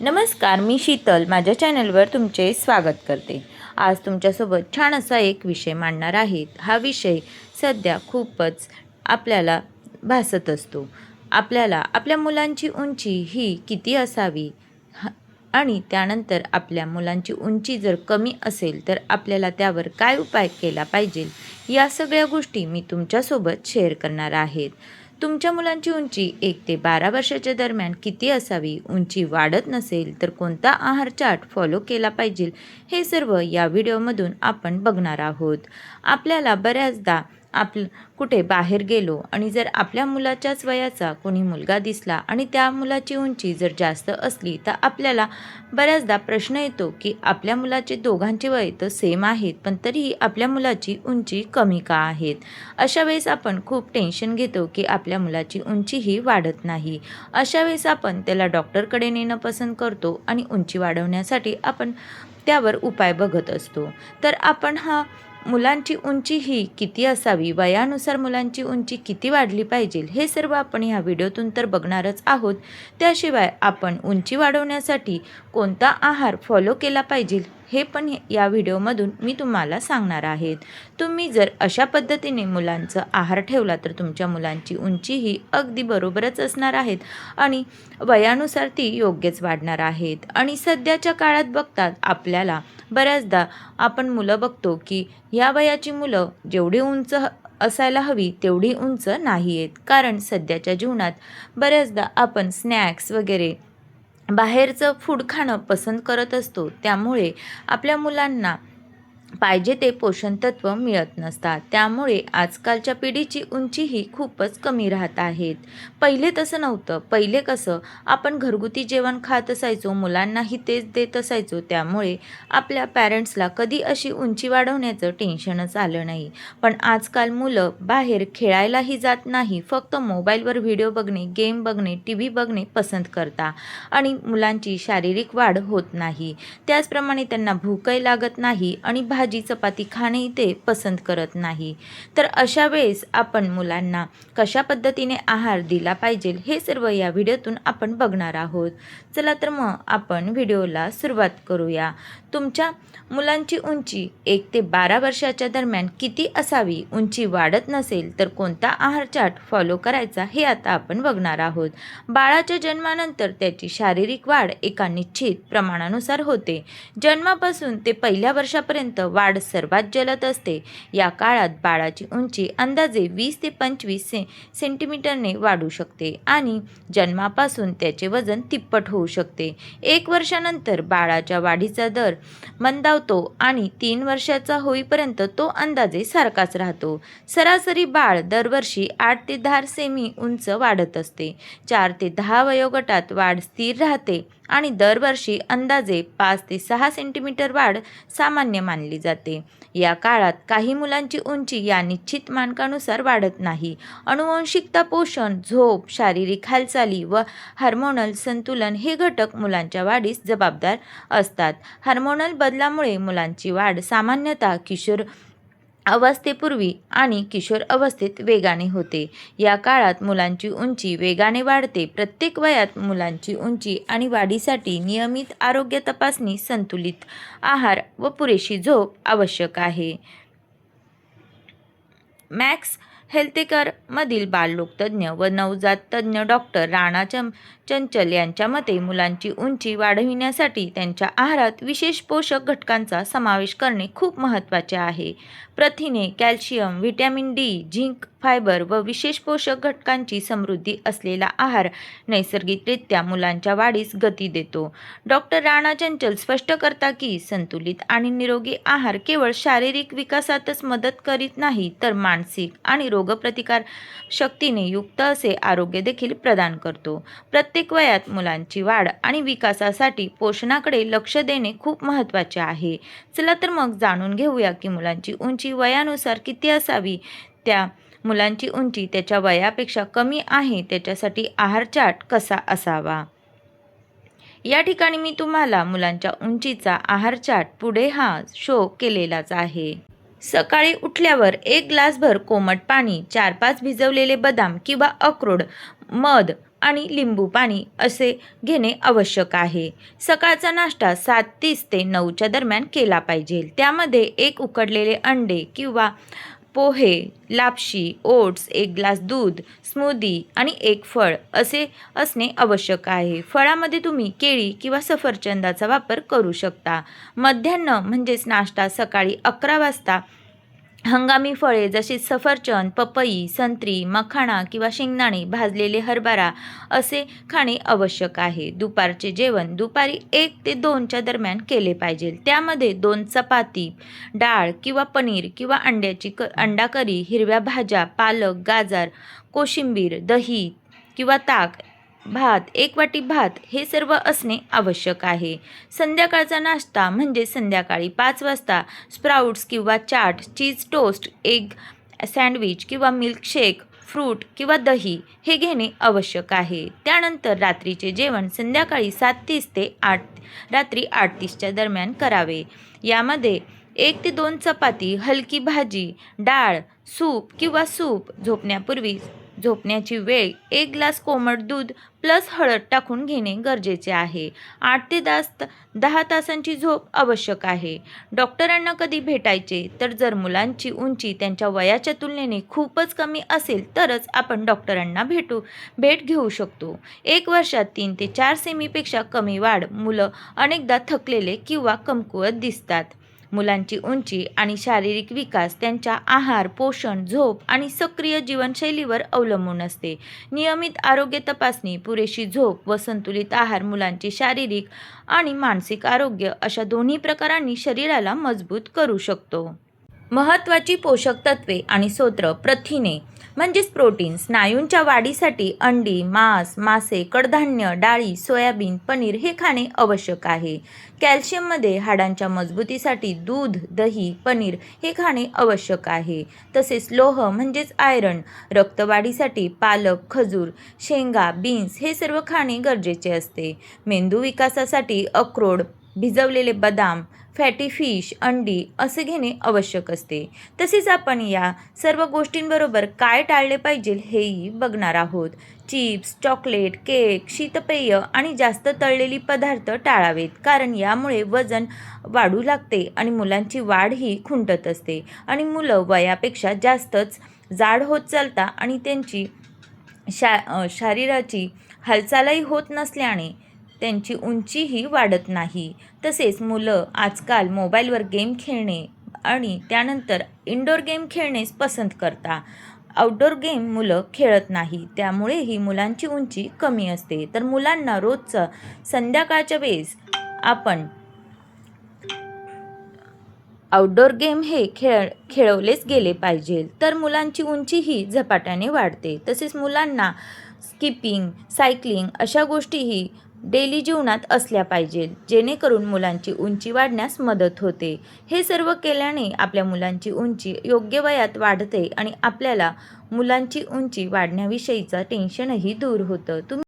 नमस्कार मी शीतल. माझ्या चॅनलवर तुमचे स्वागत करते. आज तुमच्यासोबत छान असा एक विषय मांडणार आहेत. हा विषय सध्या खूपच आपल्याला भासत असतो. आपल्याला आपल्या मुलांची उंची ही किती असावी? ह- आणि त्यानंतर आपल्या मुलांची उंची जर कमी असेल तर आपल्याला त्यावर काय उपाय केला पाहिजे? या सगळ्या गोष्टी मी तुमच्यासोबत शेअर करणार आहेत तुमच्या मुलांची उंची एक ते बारा वर्षाच्या दरम्यान किती असावी? उंची वाढत नसेल तर कोणता आहार चार्ट फॉलो केला पाहिजे? हे सर्व या व्हिडिओमधून आपण बघणार आहोत. आपल्याला बऱ्याचदा आप कुठे बाहेर गेलो आणि जर आपल्या मुलाच्याच वयाचा कोणी मुलगा दिसला आणि त्या मुलाची उंची जर जास्त असली तर आपल्याला बऱ्याचदा प्रश्न येतो की आपल्या मुलाचे दोघांचे वय तर सेम आहेत पण तरीही आपल्या मुलाची उंची कमी का आहेत? अशा वेळेस आपण खूप टेन्शन घेतो की आपल्या मुलाची उंची ही वाढत नाही. अशा वेळेस आपण त्याला डॉक्टरकडे नेणं पसंत करतो आणि उंची वाढवण्यासाठी आपण त्यावर उपाय बघत असतो. तर आपण हा मुलांची उंची ही किती असावी? वयानुसार मुलांची उंची किती वाढली पाहिजे? हे सर्व आपण ह्या व्हिडिओतून तर बघणारच आहोत. त्याशिवाय आपण उंची वाढवण्यासाठी कोणता आहार फॉलो केला पाहिजे? हे पण या व्हिडिओमधून मी तुम्हाला सांगणार आहेत. तुम्ही जर अशा पद्धतीने मुलांचं आहार ठेवला तर तुमच्या मुलांची उंची ही अगदी बरोबरच असणार आहेत आणि वयानुसार ती योग्यच वाढणार आहेत. आणि सध्याच्या काळात बघतात आपल्याला बऱ्याचदा आपण मुलं बघतो की ह्या वयाची मुलं जेवढी उंच ह- असायला हवी तेवढी उंच नाही आहेत. कारण सध्याच्या जीवनात बऱ्याचदा आपण स्नॅक्स वगैरे बाहेरचं फूड खाणं पसंत करत असतो. त्यामुळे आपल्या मुलांना पाहिजे ते पोषणतत्व मिळत नसतात. त्यामुळे आजकालच्या पिढीची उंची ही खूपच कमी राहत आहेत. पहिले तसं नव्हतं. पहिले कसं? आपण घरगुती जेवण खात असायचो मुलांनाही तेच देत असायचो. त्यामुळे आपल्या पॅरेंट्सला कधी अशी उंची वाढवण्याचं टेन्शनच आलं नाही. पण आजकाल मुलं बाहेर खेळायलाही जात नाही. फक्त मोबाईलवर व्हिडिओ बघणे गेम बघणे टी व्ही बघणे पसंत करता. आणि मुलांची शारीरिक वाढ होत नाही. त्याचप्रमाणे त्यांना भूकही लागत नाही आणि भाजी चपाती खाणे ते पसंत करत नाही. तर अशा वेळेस आपण मुलांना कशा पद्धतीने आहार दिला पाहिजे हे सर्व या व्हिडिओतून आपण बघणार आहोत. चला तर मग आपण व्हिडिओला सुरुवात करूया. तुमच्या मुलांची उंची एक ते बारा वर्षाच्या दरम्यान किती असावी? उंची वाढत नसेल तर कोणता आहार चार्ट फॉलो करायचा हे आता आपण बघणार आहोत. बाळाच्या जन्मानंतर त्याची शारीरिक वाढ एका निश्चित प्रमाणानुसार होते. जन्मापासून ते पहिल्या वर्षापर्यंत वाढ सर्वात जलद असते. या काळात बाळाची उंची अंदाजे वीस ते पंचवीस से सेंटीमीटरने वाढू शकते आणि जन्मापासून त्याचे वजन तिप्पट होऊ शकते. एक वर्षानंतर बाळाच्या वाढीचा दर मंदावतो आणि तीन वर्षाचा होईपर्यंत तो अंदाजे सारखाच राहतो. सरासरी बाळ दरवर्षी आठ ते दहा सेमी उंच वाढत असते. चार ते दहा वयोगटात वाढ स्थिर राहते आणि दरवर्षी अंदाजे पाच ते सहा सेंटीमीटर वाढ सामान्य मानली जाते. या काळात काही मुलांची उंची या निश्चित मानकानुसार वाढत नाही. अनुवंशिकता पोषण झोप शारीरिक हालचाली व हार्मोनल संतुलन हे घटक मुलांच्या वाढीस जबाबदार असतात. हार्मोनल बदलामुळे मुलांची वाढ सामान्यतः किशोर अवस्थेपूर्वी आणि किशोर अवस्थेत वेगाने होते. या काळात मुलांची उंची वेगाने वाढते. प्रत्येक वयात मुलांची उंची आणि वाढीसाठी नियमित आरोग्य तपासणी संतुलित आहार व पुरेशी झोप आवश्यक आहे. मॅक्स हेल्थकेअर मधील बालरोग व नवजात तज्ज्ञ डॉक्टर राणाच्या चंचल यांच्या मते मुलांची उंची वाढविण्यासाठी त्यांच्या आहारात विशेष पोषक घटकांचा समावेश करणे खूप महत्त्वाचे आहे. प्रथिने calcium vitamin D zinc fibre व विशेष पोषक घटकांची समृद्धी असलेला आहार नैसर्गिकरित्या मुलांच्या वाढीस गती देतो. डॉक्टर राणा चंचल स्पष्ट करता की संतुलित आणि निरोगी आहार केवळ शारीरिक विकासातच मदत करीत नाही तर मानसिक आणि रोगप्रतिकार शक्तीने युक्त असे आरोग्य देखील प्रदान करतो. प्रत्येक प्रत्येक वयात मुलांची वाढ आणि विकासासाठी पोषणाकडे लक्ष देणे खूप महत्त्वाचे आहे. चला तर मग जाणून घेऊया की मुलांची उंची वयानुसार किती असावी? त्या मुलांची उंची त्याच्या वयापेक्षा कमी आहे त्याच्यासाठी आहार चाट कसा असावा? या ठिकाणी मी तुम्हाला मुलांच्या उंचीचा आहार चाट पुढे हा शो केलेलाच आहे. सकाळी उठल्यावर एक ग्लासभर कोमट पाणी चार पाच भिजवलेले बदाम किंवा अक्रोड मध आणि लिंबू पाणी असे घेणे आवश्यक आहे. सकाळचा नाश्ता सात तीस ते नऊच्या दरम्यान केला पाहिजे. त्यामध्ये एक उकडलेले अंडे किंवा पोहे लापशी ओट्स एक ग्लास दूध स्मूदी आणि एक फळ असे असणे आवश्यक आहे. फळामध्ये तुम्ही केळी किंवा सफरचंदाचा वापर करू शकता. मध्यान्ह म्हणजेच नाश्ता सकाळी अकरा वाजता हंगामी फळे जशी सफरचंद पपई संत्री मखाणा किंवा शेंगदाणे भाजलेले हरभरा असे खाणे आवश्यक आहे. दुपारचे जेवण दुपारी एक ते दोनच्या दरम्यान केले पाहिजे. त्यामध्ये दोन चपाती डाळ किंवा पनीर किंवा अंड्याची क अंडा करी हिरव्या भाज्या पालक गाजर कोशिंबीर दही किंवा ताक भात एक वाटी भात हे सर्व असणे आवश्यक आहे. संध्याकाळचा नाश्ता म्हणजे संध्याकाळी पाच वाजता स्प्राउट्स किंवा chaat cheese toast egg sandwich किंवा मिल्कशेक फ्रूट किंवा दही हे घेणे आवश्यक आहे. त्यानंतर रात्रीचे जेवण संध्याकाळी सात तीस ते आठ रात्री आठ तीसच्या दरम्यान करावे. यामध्ये एक ते दोन चपाती हलकी भाजी डाळ सूप किंवा सूप झोपण्यापूर्वी झोपण्याची वेळ एक ग्लास कोमट दूध प्लस हळद टाकून घेणे गरजेचे आहे. आठ ते तास दहा तासांची झोप आवश्यक आहे. डॉक्टरांना कधी भेटायचे? तर जर मुलांची उंची त्यांच्या वयाच्या तुलनेने खूपच कमी असेल तरच आपण डॉक्टरांना भेटू भेट घेऊ शकतो. एक वर्षात तीन ते चार सेमीपेक्षा कमी वाढ मुलं अनेकदा थकलेले किंवा कमकुवत दिसतात. मुलांची उंची आणि शारीरिक विकास त्यांच्या आहार पोषण झोप आणि सक्रिय जीवनशैलीवर अवलंबून असते. नियमित आरोग्य तपासणी पुरेशी झोप व संतुलित आहार मुलांचे शारीरिक आणि मानसिक आरोग्य अशा दोन्ही प्रकारांनी शरीराला मजबूत करू शकतो. महत्त्वाची पोषक तत्वे आणि सोत्र प्रथिने. म्हणजेच प्रोटीन स्नायूंच्या वाढीसाठी अंडी मांस मासे कडधान्य डाळी सोयाबीन पनीर हे खाणे आवश्यक आहे. कॅल्शियममध्ये हाडांच्या मजबूतीसाठी दूध दही पनीर हे खाणे आवश्यक आहे. तसेच लोह म्हणजेच आयरन रक्तवाढीसाठी पालक खजूर शेंगा बीन्स हे सर्व खाणे गरजेचे असते. मेंदू विकासासाठी अक्रोड भिजवलेले बदाम फॅटी फिश अंडी असे घेणे आवश्यक असते. तसेच आपण या सर्व गोष्टींबरोबर काय टाळले पाहिजे हेही बघणार आहोत. चिप्स चॉकलेट केक शीतपेय आणि जास्त तळलेली पदार्थ टाळावेत कारण यामुळे वजन वाढू लागते आणि मुलांची वाढ ही खुंटत असते. आणि मुलं वयापेक्षा जास्तच जाड होत चालता आणि त्यांची शा शरीराची हालचालही होत नसल्याने त्यांची उंचीही वाढत नाही. तसेच मुलं आजकाल मोबाईलवर गेम खेळणे आणि त्यानंतर इनडोर गेम खेळणेच पसंत करता आउटडोर गेम मुलं खेळत नाही. त्यामुळेही मुलांची उंची कमी असते. तर मुलांना रोजचं संध्याकाळच्या वेळेस आपण आउटडोर गेम हे खेळ खेळवलेच गेले पाहिजे. तर मुलांची उंची ही झपाट्याने वाढते. तसेच मुलांना स्किपिंग सायकलिंग अशा गोष्टीही डेली जीवनात असल्या पाहिजेत जेणेकरून मुलांची उंची वाढण्यास मदत होते. हे सर्व केल्याने आपल्या मुलांची उंची योग्य वयात वाढते आणि आपल्याला मुलांची उंची वाढण्याविषयीचं टेन्शनही दूर होतं. तुम्ही